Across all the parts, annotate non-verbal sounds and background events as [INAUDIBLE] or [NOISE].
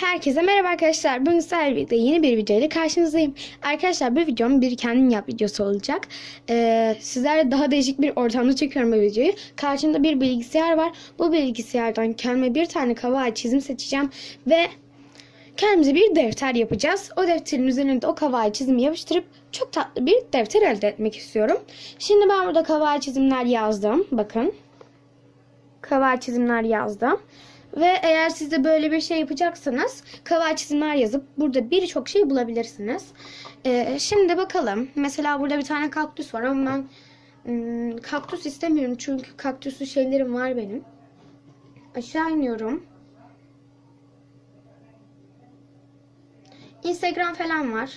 Herkese merhaba arkadaşlar. Bugün sizlerle yeni bir video ile karşınızdayım. Arkadaşlar bu videom bir kendin yap videosu olacak. Ee, sizlerle daha değişik bir ortamda çekiyorum bu videoyu. Karşımda bir bilgisayar var. Bu bilgisayardan kendime bir tane kaval çizim seçeceğim ve kendimize bir defter yapacağız. O defterin üzerine de o kaval çizimi yapıştırıp çok tatlı bir defter elde etmek istiyorum. Şimdi ben burada kaval çizimler yazdım. Bakın. Kaval çizimler yazdım. Ve eğer siz de böyle bir şey yapacaksanız kaval çizimler yazıp burada birçok şey bulabilirsiniz. Ee, şimdi bakalım. Mesela burada bir tane kaktüs var ama ben ım, kaktüs istemiyorum çünkü kaktüslü şeylerim var benim. Aşağı iniyorum. Instagram falan var.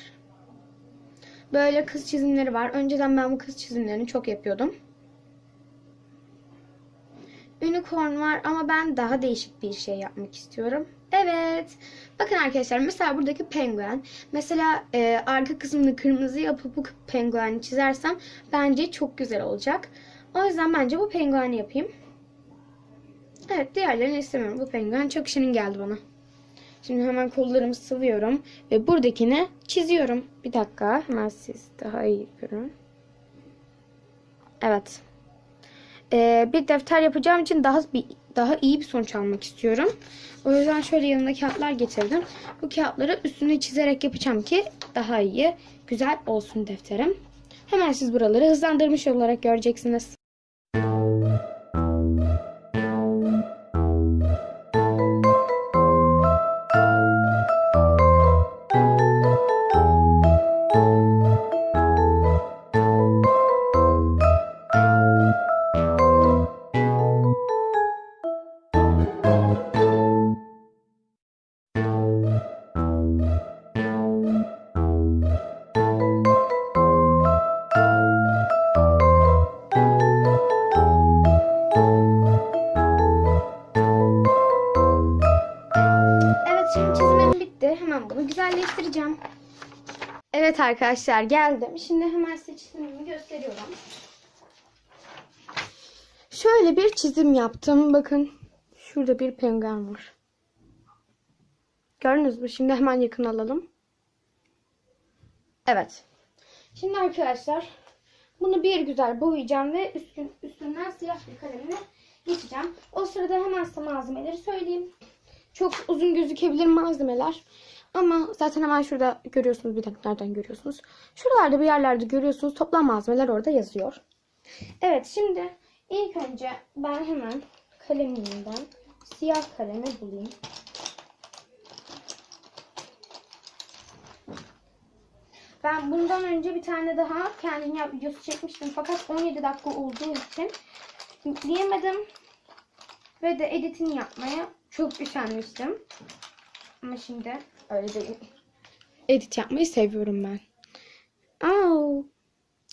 Böyle kız çizimleri var. Önceden ben bu kız çizimlerini çok yapıyordum. Unicorn var ama ben daha değişik bir şey yapmak istiyorum. Evet. Bakın arkadaşlar mesela buradaki penguen. Mesela e, arka kısmını kırmızı yapıp pengueni çizersem bence çok güzel olacak. O yüzden bence bu pengueni yapayım. Evet diğerlerini istemiyorum. Bu penguen çok şirin geldi bana. Şimdi hemen kollarımı sıvıyorum ve buradakini çiziyorum. Bir dakika hemen siz daha iyi görün. Evet. Ee, bir defter yapacağım için daha bir daha iyi bir sonuç almak istiyorum. O yüzden şöyle yanımda kağıtlar getirdim. Bu kağıtları üstüne çizerek yapacağım ki daha iyi, güzel olsun defterim. Hemen siz buraları hızlandırmış olarak göreceksiniz. Arkadaşlar geldim. Şimdi hemen size çizimimi gösteriyorum. Şöyle bir çizim yaptım. Bakın şurada bir penguen var. Gördünüz mü? Şimdi hemen yakın alalım. Evet. Şimdi arkadaşlar bunu bir güzel boyayacağım ve üstün, üstünden siyah bir kalemle geçeceğim. O sırada hemen size malzemeleri söyleyeyim. Çok uzun gözükebilir malzemeler. Ama zaten hemen şurada görüyorsunuz. Bir dakika nereden görüyorsunuz? Şuralarda bir yerlerde görüyorsunuz. Toplam malzemeler orada yazıyor. Evet şimdi ilk önce ben hemen kalemimden siyah kalemi bulayım. Ben bundan önce bir tane daha kendim yap videosu çekmiştim. Fakat 17 dakika olduğu için yükleyemedim. Ve de editini yapmaya çok üşenmiştim. Ama şimdi öyle değil. Edit yapmayı seviyorum ben. Aa,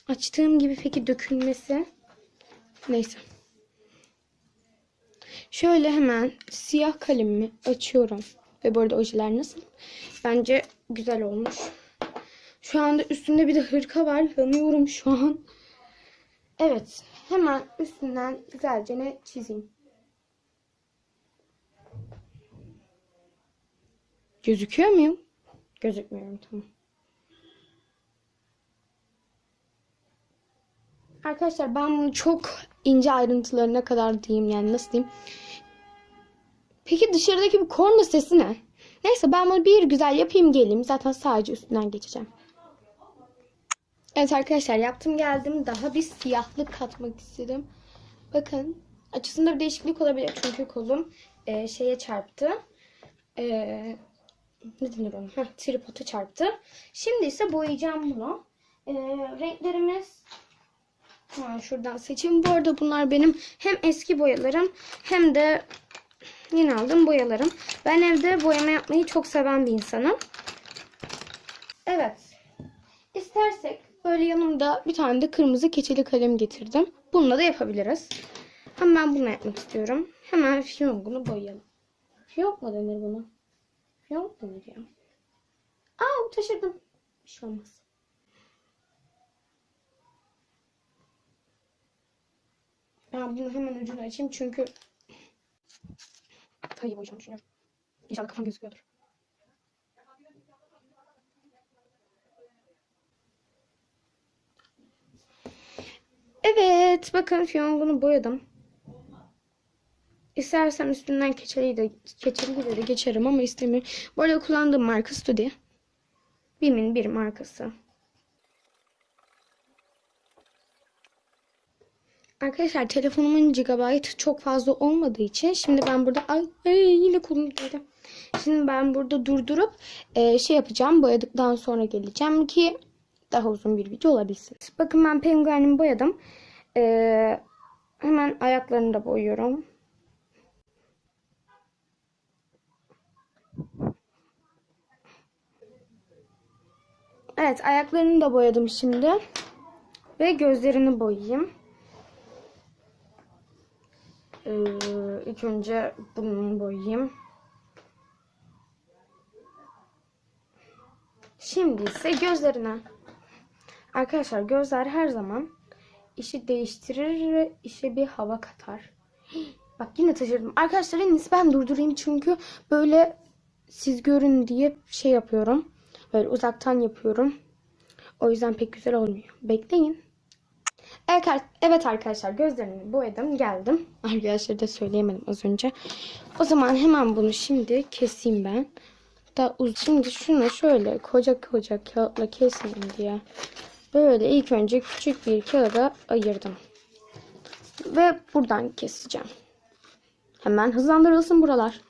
açtığım gibi peki dökülmesi. Neyse. Şöyle hemen siyah kalemimi açıyorum. Ve bu arada ojeler nasıl? Bence güzel olmuş. Şu anda üstümde bir de hırka var. Yanıyorum şu an. Evet. Hemen üstünden güzelce ne çizeyim. Gözüküyor muyum? Gözükmüyorum tamam. Arkadaşlar ben bunu çok ince ayrıntılarına kadar diyeyim yani nasıl diyeyim. Peki dışarıdaki bu korna sesi ne? Neyse ben bunu bir güzel yapayım geleyim. Zaten sadece üstünden geçeceğim. Evet arkadaşlar yaptım geldim. Daha bir siyahlık katmak istedim. Bakın açısında bir değişiklik olabilir. Çünkü kolum e, şeye çarptı. E, ne denir ona? Heh, tripodu çarptı. Şimdi ise boyayacağım bunu. Ee, renklerimiz ha, şuradan seçeyim. Bu arada bunlar benim hem eski boyalarım hem de yeni aldığım boyalarım. Ben evde boyama yapmayı çok seven bir insanım. Evet. İstersek böyle yanımda bir tane de kırmızı keçeli kalem getirdim. Bununla da yapabiliriz. Ben bunu yapmak istiyorum. Hemen fiyonkunu boyayalım. Fiyonk mu denir buna? Ne oldu mu diyor. Aa taşırdım. Bir şey olmaz. Ben bunu hemen ucunu açayım çünkü kayı boyayacağım düşünüyorum. İnşallah kafam gözüküyordur. Evet bakın fiyongunu boyadım. İstersem üstünden keçeliği de, keçeliği de geçerim ama istemiyorum. Bu arada kullandığım marka Studi. Bim'in bir markası. Arkadaşlar telefonumun gigabyte çok fazla olmadığı için şimdi ben burada ay, ay yine kolum girdi. Şimdi ben burada durdurup e, şey yapacağım. Boyadıktan sonra geleceğim ki daha uzun bir video olabilsin. Bakın ben penguenimi boyadım. E, hemen ayaklarını da boyuyorum. Evet ayaklarını da boyadım şimdi. Ve gözlerini boyayayım. Ee, ilk önce bunu boyayayım. Şimdi ise gözlerine. Arkadaşlar gözler her zaman işi değiştirir ve işe bir hava katar. [GASPS] Bak yine taşırdım. Arkadaşlar en iyisi ben durdurayım çünkü böyle siz görün diye şey yapıyorum. Böyle uzaktan yapıyorum. O yüzden pek güzel olmuyor. Bekleyin. Evet, ar- evet arkadaşlar gözlerimi boyadım geldim. [LAUGHS] Arkadaşlar da söyleyemedim az önce. O zaman hemen bunu şimdi keseyim ben. Da şimdi şunu şöyle koca koca kağıtla kesmeyeyim diye. Böyle ilk önce küçük bir kağıda ayırdım. Ve buradan keseceğim. Hemen hızlandırılsın buralar.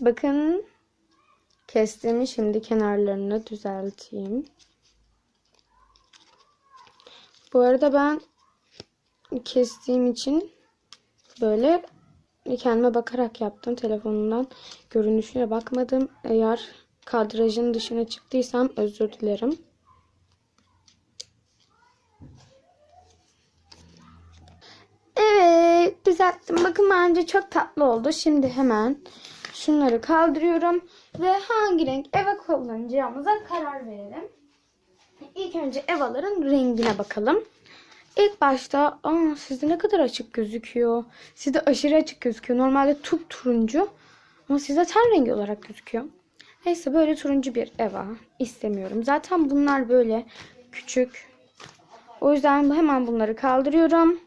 Bakın kestiğimi şimdi kenarlarını düzelteyim. Bu arada ben kestiğim için böyle kendime bakarak yaptım. Telefonumdan görünüşüne bakmadım. Eğer kadrajın dışına çıktıysam özür dilerim. Evet düzelttim. Bakın bence çok tatlı oldu. Şimdi hemen şunları kaldırıyorum. Ve hangi renk eve kullanacağımıza karar verelim. İlk önce evaların rengine bakalım. İlk başta aa, sizde ne kadar açık gözüküyor. Sizde aşırı açık gözüküyor. Normalde tup turuncu. Ama sizde ten rengi olarak gözüküyor. Neyse böyle turuncu bir eva istemiyorum. Zaten bunlar böyle küçük. O yüzden hemen bunları kaldırıyorum.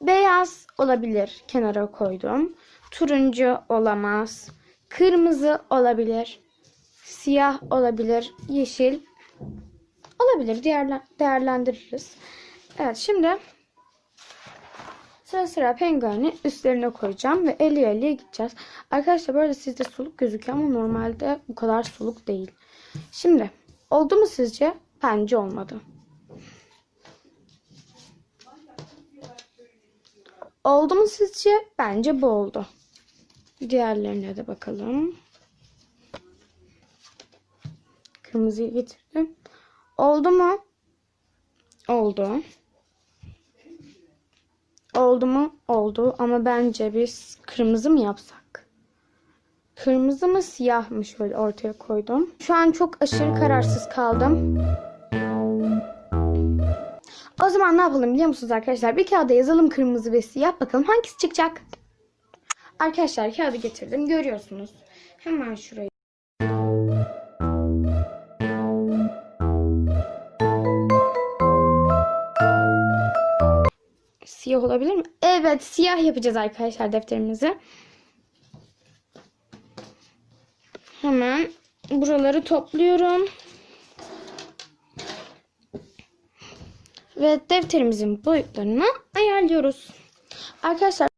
Beyaz olabilir. Kenara koydum. Turuncu olamaz. Kırmızı olabilir. Siyah olabilir. Yeşil olabilir. Değerlen değerlendiririz. Evet şimdi sıra sıra pengueni üstlerine koyacağım ve 50 50'ye gideceğiz. Arkadaşlar böyle sizde soluk gözüküyor ama normalde bu kadar soluk değil. Şimdi oldu mu sizce? Bence olmadı. Oldu mu sizce? Bence bu oldu. Diğerlerine de bakalım. Kırmızıyı getirdim. Oldu mu? Oldu. Oldu mu? Oldu. Ama bence biz kırmızı mı yapsak? Kırmızı mı siyah mı şöyle ortaya koydum. Şu an çok aşırı kararsız kaldım. O zaman ne yapalım biliyor musunuz arkadaşlar? Bir kağıda yazalım kırmızı ve siyah. Bakalım hangisi çıkacak? Arkadaşlar kağıdı getirdim. Görüyorsunuz. Hemen şuraya. Siyah olabilir mi? Evet siyah yapacağız arkadaşlar defterimizi. Hemen buraları topluyorum. Ve defterimizin boyutlarını ayarlıyoruz. Arkadaşlar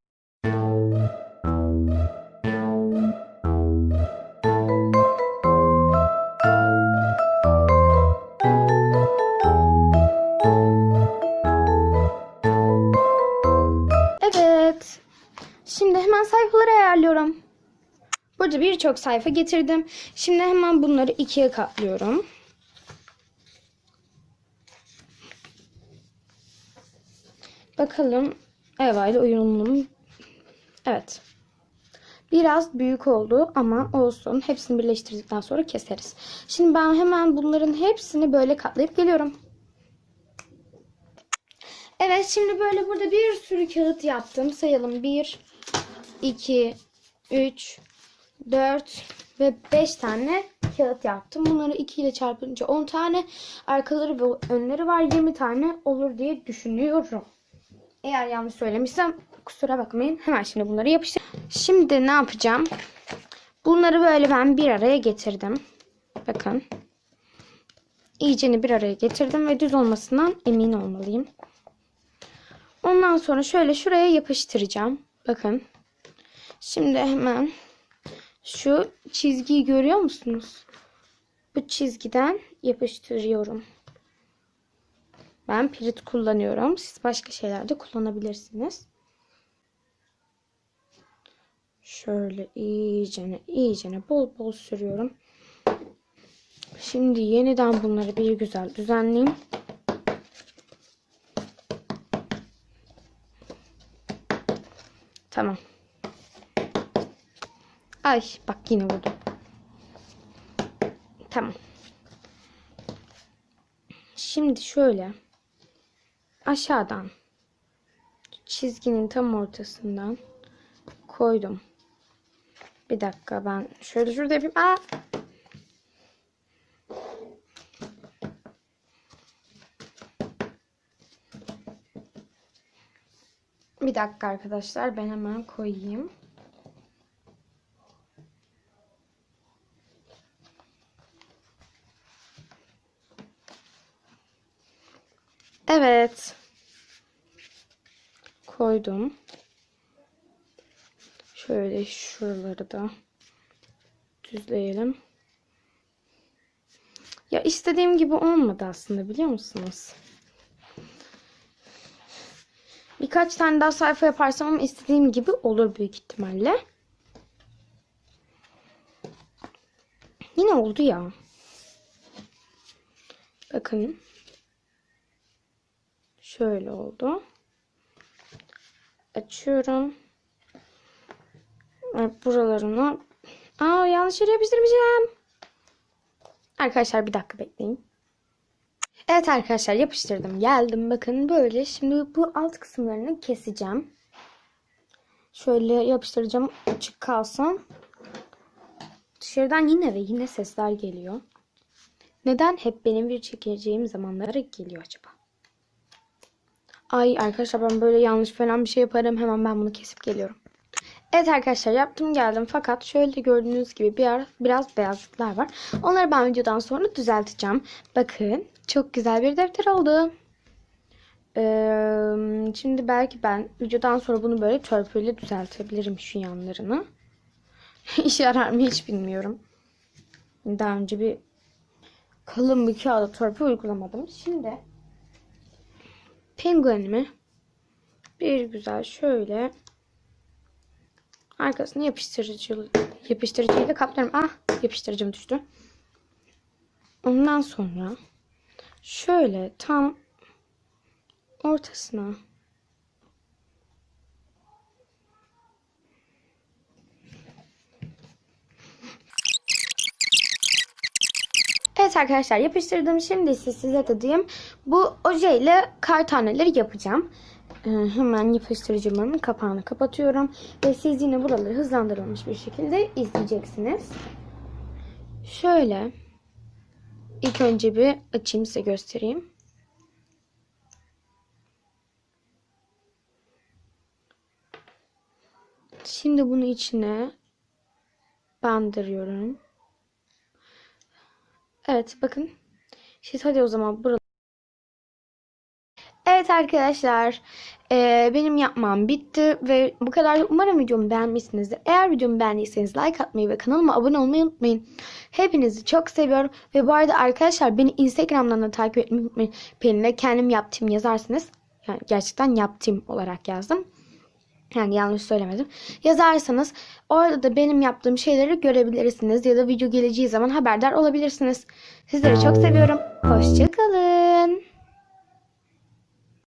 Burada birçok sayfa getirdim. Şimdi hemen bunları ikiye katlıyorum. Bakalım Eva ile uyumlu? Evet. Biraz büyük oldu ama olsun. Hepsini birleştirdikten sonra keseriz. Şimdi ben hemen bunların hepsini böyle katlayıp geliyorum. Evet şimdi böyle burada bir sürü kağıt yaptım. Sayalım. 1, 2, 3, 4 ve 5 tane kağıt yaptım. Bunları 2 ile çarpınca 10 tane. Arkaları ve önleri var. 20 tane olur diye düşünüyorum. Eğer yanlış söylemişsem kusura bakmayın. Hemen şimdi bunları yapıştır. Şimdi ne yapacağım? Bunları böyle ben bir araya getirdim. Bakın. İyiceni bir araya getirdim ve düz olmasından emin olmalıyım. Ondan sonra şöyle şuraya yapıştıracağım. Bakın. Şimdi hemen şu çizgiyi görüyor musunuz? Bu çizgiden yapıştırıyorum. Ben pirit kullanıyorum. Siz başka şeyler de kullanabilirsiniz. Şöyle iyicene iyicene bol bol sürüyorum. Şimdi yeniden bunları bir güzel düzenleyeyim. Tamam. Ay bak yine vurdum. Tamam. Şimdi şöyle aşağıdan çizginin tam ortasından koydum. Bir dakika ben şöyle şurada yapayım. Aa! Bir dakika arkadaşlar ben hemen koyayım. Evet. Koydum. Şöyle şuraları da düzleyelim. Ya istediğim gibi olmadı aslında biliyor musunuz? Birkaç tane daha sayfa yaparsam ama istediğim gibi olur büyük ihtimalle. Yine oldu ya. Bakın. Şöyle oldu. Açıyorum. Evet, buralarını. Aa yanlış yere yapıştırmayacağım. Arkadaşlar bir dakika bekleyin. Evet arkadaşlar yapıştırdım. Geldim bakın böyle. Şimdi bu alt kısımlarını keseceğim. Şöyle yapıştıracağım açık kalsın. Dışarıdan yine ve yine sesler geliyor. Neden hep benim bir çekeceğim zamanlara geliyor acaba? Ay arkadaşlar ben böyle yanlış falan bir şey yaparım. Hemen ben bunu kesip geliyorum. Evet arkadaşlar yaptım geldim fakat şöyle gördüğünüz gibi bir yer, biraz beyazlıklar var. Onları ben videodan sonra düzelteceğim. Bakın çok güzel bir defter oldu. Ee, şimdi belki ben videodan sonra bunu böyle törpüyle düzeltebilirim şu yanlarını. [LAUGHS] İşe yarar mı hiç bilmiyorum. Daha önce bir kalın bir kağıda törpü uygulamadım. Şimdi penguenimi bir güzel şöyle arkasını yapıştırıcı yapıştırıcıyla kaplarım. Ah yapıştırıcım düştü. Ondan sonra şöyle tam ortasına Evet arkadaşlar yapıştırdım. Şimdi ise size tadayım. Bu ojeyle kar taneleri yapacağım. Ee, hemen yapıştırıcımın kapağını kapatıyorum. Ve siz yine buraları hızlandırılmış bir şekilde izleyeceksiniz. Şöyle ilk önce bir açayım size göstereyim. Şimdi bunu içine bandırıyorum. Evet bakın. Siz hadi o zaman burada. Evet arkadaşlar. eee, benim yapmam bitti ve bu kadar. Umarım videomu beğenmişsinizdir. Eğer videomu beğendiyseniz like atmayı ve kanalıma abone olmayı unutmayın. Hepinizi çok seviyorum. Ve bu arada arkadaşlar beni Instagram'dan da takip etmeyi unutmayın. Pelin'le kendim yaptım yazarsınız. Yani gerçekten yaptım olarak yazdım. Yani yanlış söylemedim. Yazarsanız orada da benim yaptığım şeyleri görebilirsiniz. Ya da video geleceği zaman haberdar olabilirsiniz. Sizleri çok seviyorum. Hoşçakalın.